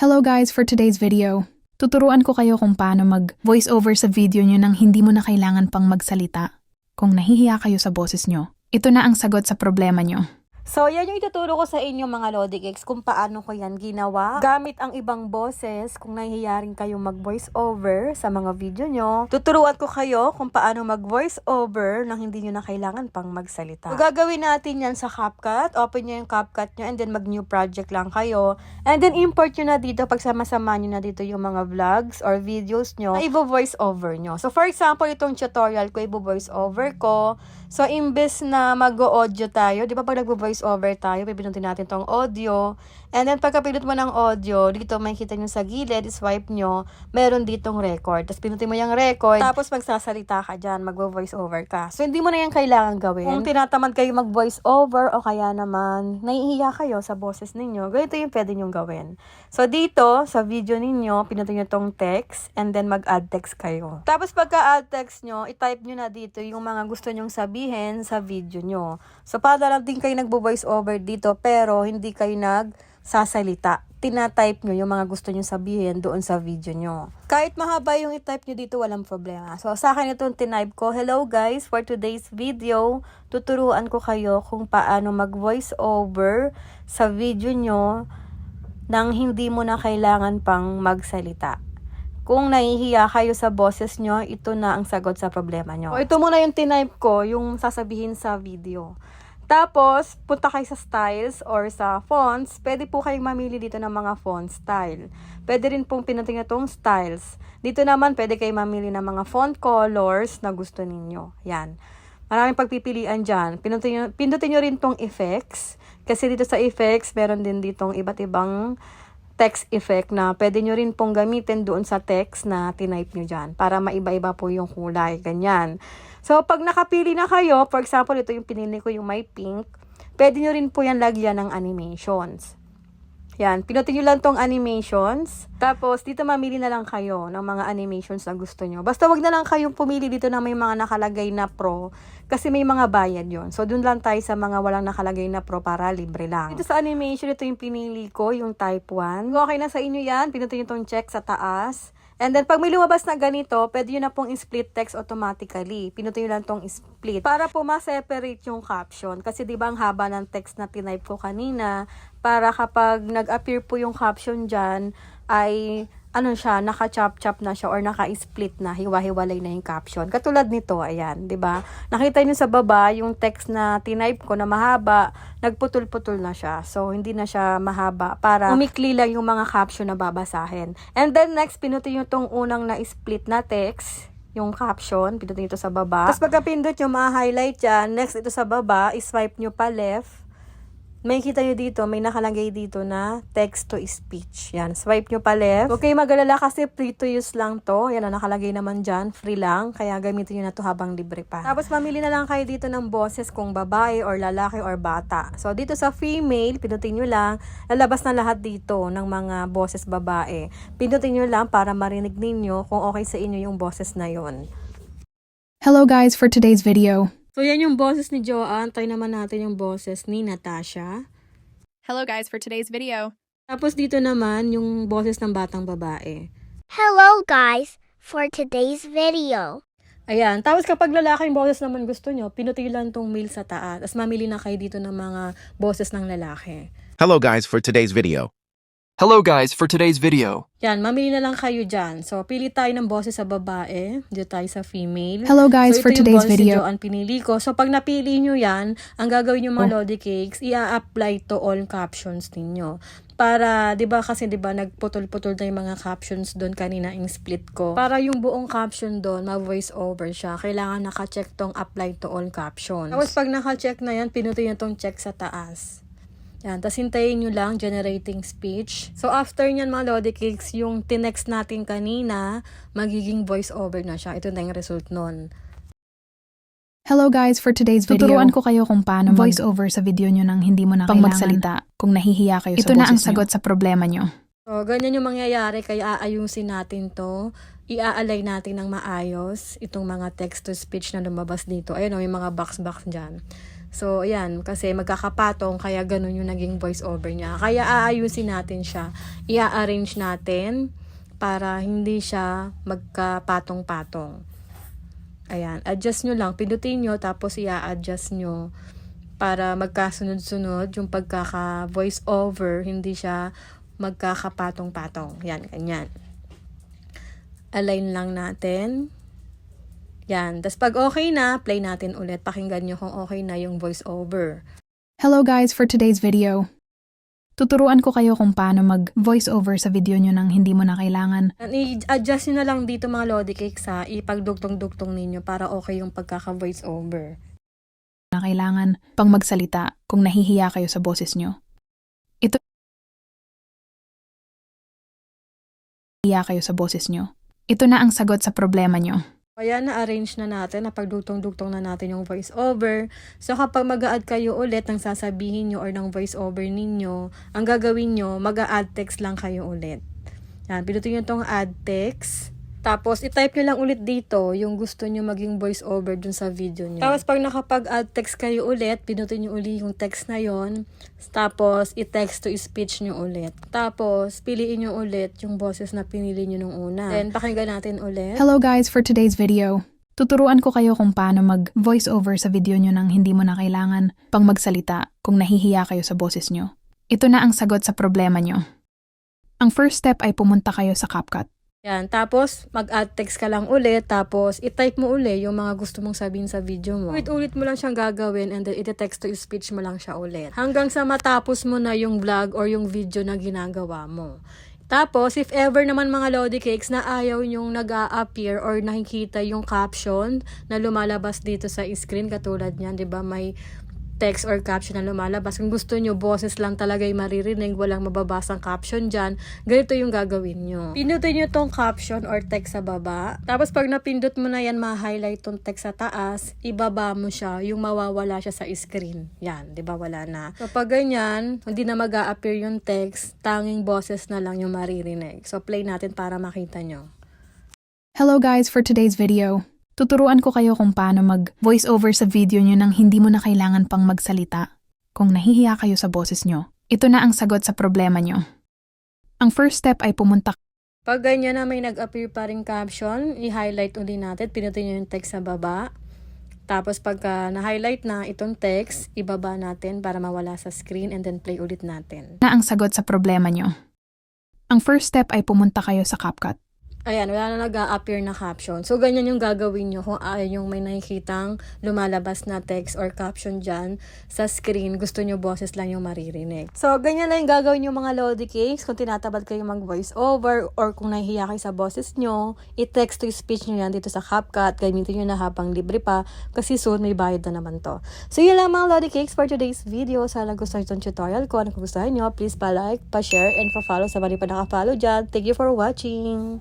Hello guys, for today's video, tuturuan ko kayo kung paano mag voiceover sa video nyo nang hindi mo na kailangan pang magsalita. Kung nahihiya kayo sa boses nyo, ito na ang sagot sa problema nyo. So, yan yung ituturo ko sa inyo mga Lodi Geeks kung paano ko yan ginawa. Gamit ang ibang boses, kung nahihiya rin kayong mag-voice over sa mga video nyo. Tuturuan ko kayo kung paano mag-voice over nang hindi nyo na kailangan pang magsalita. So, gagawin natin yan sa CapCut. Open nyo yung CapCut nyo and then mag-new project lang kayo. And then import nyo na dito, pagsama-sama nyo na dito yung mga vlogs or videos nyo na i-voice over nyo. So, for example, itong tutorial ko, i-voice over ko. So, imbes na mag-audio tayo, di ba pag nag-voice over tayo, pipinutin natin tong audio. And then, pagkapindot mo ng audio, dito makikita nyo sa gilid, swipe nyo, meron ditong record. Tapos, pinutin mo yung record, tapos magsasalita ka dyan, mag-voice over ka. So, hindi mo na yan kailangan gawin. Kung tinatamad kayo mag-voice over, o kaya naman, naiiya kayo sa boses ninyo, ganito yung pwede nyong gawin. So, dito, sa video ninyo, pinutin nyo tong text, and then mag-add text kayo. Tapos, pagka-add text nyo, i-type nyo na dito yung mga gusto nyong sabihin sa video nyo. So, para lang din kayo nagbo-voice over dito, pero hindi kayo nagsasalita. Tina-type nyo yung mga gusto nyo sabihin doon sa video nyo. Kahit mahaba yung i-type nyo dito, walang problema. So, sa akin itong tinype ko, Hello guys, for today's video, tuturuan ko kayo kung paano mag-voice over sa video nyo nang hindi mo na kailangan pang magsalita. Kung nahihiya kayo sa boses nyo, ito na ang sagot sa problema nyo. Ito muna yung tinype ko, yung sasabihin sa video. Tapos, punta kayo sa styles or sa fonts. Pwede po kayong mamili dito ng mga font style. Pwede rin pong pinutin itong styles. Dito naman, pwede kayong mamili ng mga font colors na gusto ninyo. Yan. Maraming pagpipilian dyan. Pinutin nyo, pindutin nyo rin tong effects. Kasi dito sa effects, meron din ditong iba't ibang text effect na pwede nyo rin pong gamitin doon sa text na tinype nyo dyan para maiba-iba po yung kulay, ganyan. So, pag nakapili na kayo, for example, ito yung pinili ko yung may pink, pwede nyo rin po yan lagyan ng animations. Yan, pinutin nyo lang tong animations. Tapos, dito mamili na lang kayo ng mga animations na gusto nyo. Basta wag na lang kayong pumili dito na may mga nakalagay na pro. Kasi may mga bayad yon So, dun lang tayo sa mga walang nakalagay na pro para libre lang. Dito sa animation, ito yung pinili ko, yung type 1. Kung okay na sa inyo yan, pinutin nyo tong check sa taas. And then, pag may lumabas na ganito, pwede nyo na pong split text automatically. Pinutin nyo lang tong split. Para po ma-separate yung caption. Kasi di ba ang haba ng text na tinype ko kanina, para kapag nag-appear po yung caption dyan, ay ano siya, naka-chop-chop na siya or naka-split na, hiwa-hiwalay na yung caption. Katulad nito, ayan, 'di ba? Nakita niyo sa baba yung text na tinype ko na mahaba, nagputol-putol na siya. So hindi na siya mahaba para umikli lang yung mga caption na babasahin. And then next, pinutin niyo tong unang na split na text yung caption, pinutin ito sa baba. Tapos pagka pindot nyo, ma-highlight yan. Next, ito sa baba, swipe nyo pa left. May kita nyo dito, may nakalagay dito na text to speech. Yan, swipe nyo pa left. Okay, magalala kasi free to use lang to. Yan, ang nakalagay naman dyan, free lang. Kaya gamitin nyo na to habang libre pa. Tapos mamili na lang kayo dito ng boses kung babae or lalaki or bata. So, dito sa female, pinutin nyo lang. Lalabas na lahat dito ng mga boses babae. Pinutin nyo lang para marinig ninyo kung okay sa inyo yung boses na yon. Hello guys, for today's video. So, yan yung boses ni Joanne. Tayo naman natin yung boses ni Natasha. Hello guys, for today's video. Tapos dito naman yung boses ng batang babae. Hello, guys, for today's video. Ayan. Tapos kapag lalaki yung boses naman gusto nyo, pinutin lang tong male sa taas. Tapos mamili na kayo dito ng mga boses ng lalaki. Hello guys for today's video. Hello guys, for today's video, Yan, mamili na lang kayo dyan. So, pili tayo ng boses sa babae. Dito tayo sa female. Hello guys, so, for today's video. ni Joanne pinili ko. So, pag napili nyo yan, ang gagawin yung mga Lodi Cakes, i-apply to all captions ninyo. Para, di ba kasi di ba nagputol-putol na yung mga captions doon kanina yung split ko. Para yung buong caption doon, ma-voice over siya. Kailangan naka-check tong apply to all captions. Tapos pag naka-check na yan, pinutin nyo tong check sa taas. Yan, tapos hintayin nyo lang, generating speech. So, after nyan mga Lodi Cakes, yung tinext natin kanina, magiging voice over na siya. Ito na yung result nun. Hello guys, for today's video. Tuturuan ko kayo kung paano voiceover sa video nyo nang hindi mo na Pang kailangan magsalita. kung nahihiya kayo Ito sa na ang boses sagot sa problema nyo. So, ganyan yung mangyayari, kaya aayusin natin to. Ia-align natin ng maayos itong mga text-to-speech na lumabas dito. Ayun o, may mga box-box dyan. So, ayan, kasi magkakapatong, kaya ganun yung naging voice over niya. Kaya aayusin natin siya. Ia-arrange natin para hindi siya magkapatong-patong. Ayan, adjust nyo lang. Pindutin nyo, tapos i-adjust nyo para magkasunod-sunod yung pagkaka-voice over, hindi siya magkakapatong-patong. Yan, ganyan. Align lang natin. Yan. Tapos pag okay na, play natin ulit. Pakinggan nyo kung okay na yung voice over. Hello guys for today's video. Tuturuan ko kayo kung paano mag voice over sa video nyo nang hindi mo na kailangan. I-adjust nyo na lang dito mga Lodi Cakes ha. Ipagdugtong-dugtong ninyo para okay yung pagkaka-voice over. na kailangan pang magsalita kung nahihiya kayo sa boses nyo. Ito nahihiya kayo sa boses nyo. Ito na ang sagot sa problema nyo. Kaya na-arrange na natin, napagdugtong-dugtong na natin yung voice over. So kapag mag add kayo ulit ng sasabihin nyo or ng voice over ninyo, ang gagawin nyo, mag add text lang kayo ulit. Yan, pinutin nyo tong add text. Tapos, i-type nyo lang ulit dito yung gusto nyo maging voice over dun sa video nyo. Tapos, pag nakapag-add text kayo ulit, pinutin nyo ulit yung text na yon. Tapos, i-text to speech nyo ulit. Tapos, piliin nyo ulit yung boses na pinili nyo nung una. Then, pakinggan natin ulit. Hello guys for today's video. Tuturuan ko kayo kung paano mag voice over sa video nyo nang hindi mo na kailangan pang magsalita kung nahihiya kayo sa boses nyo. Ito na ang sagot sa problema nyo. Ang first step ay pumunta kayo sa CapCut. Yan. Tapos, mag-add text ka lang ulit. Tapos, i-type mo uli yung mga gusto mong sabihin sa video mo. Ulit-ulit mo lang siyang gagawin and then iti-text to speech mo lang siya ulit. Hanggang sa matapos mo na yung vlog or yung video na ginagawa mo. Tapos, if ever naman mga Lodi Cakes na ayaw yung nag appear or nakikita yung caption na lumalabas dito sa screen, katulad niyan, di ba? May text or caption na lumalabas. Kung gusto nyo, boses lang talaga yung maririnig, walang mababasang caption dyan, ganito yung gagawin nyo. Pindutin nyo tong caption or text sa baba. Tapos pag napindot mo na yan, ma-highlight tong text sa taas, ibaba mo siya, yung mawawala siya sa screen. Yan, di ba wala na. So pag ganyan, hindi na mag appear yung text, tanging boses na lang yung maririnig. So play natin para makita nyo. Hello guys for today's video. Tuturuan ko kayo kung paano mag voice over sa video nyo nang hindi mo na kailangan pang magsalita. Kung nahihiya kayo sa boses nyo, ito na ang sagot sa problema nyo. Ang first step ay pumunta Pag ganyan na may nag-appear pa rin caption, i-highlight uli natin, pinutin nyo yung text sa baba. Tapos pagka na-highlight na itong text, ibaba natin para mawala sa screen and then play ulit natin. na ang sagot sa problema nyo. Ang first step ay pumunta kayo sa CapCut. Ayan, wala na nag-appear na caption. So, ganyan yung gagawin nyo kung ayaw yung may nakikitang lumalabas na text or caption dyan sa screen. Gusto nyo boses lang yung maririnig. So, ganyan lang yung gagawin yung mga Lodi Cakes. Kung tinatabad kayo mag-voice over or kung nahihiya kayo sa boses nyo, i-text to speech nyo yan dito sa CapCut. Gamitin nyo na habang libre pa kasi soon may bayad na naman to. So, yun lang mga Lodi Cakes for today's video. Sana gusto nyo tutorial ko. Ano kung gusto nyo, please pa-like, pa-share, and pa-follow sa mali pa nakafollow dyan. Thank you for watching!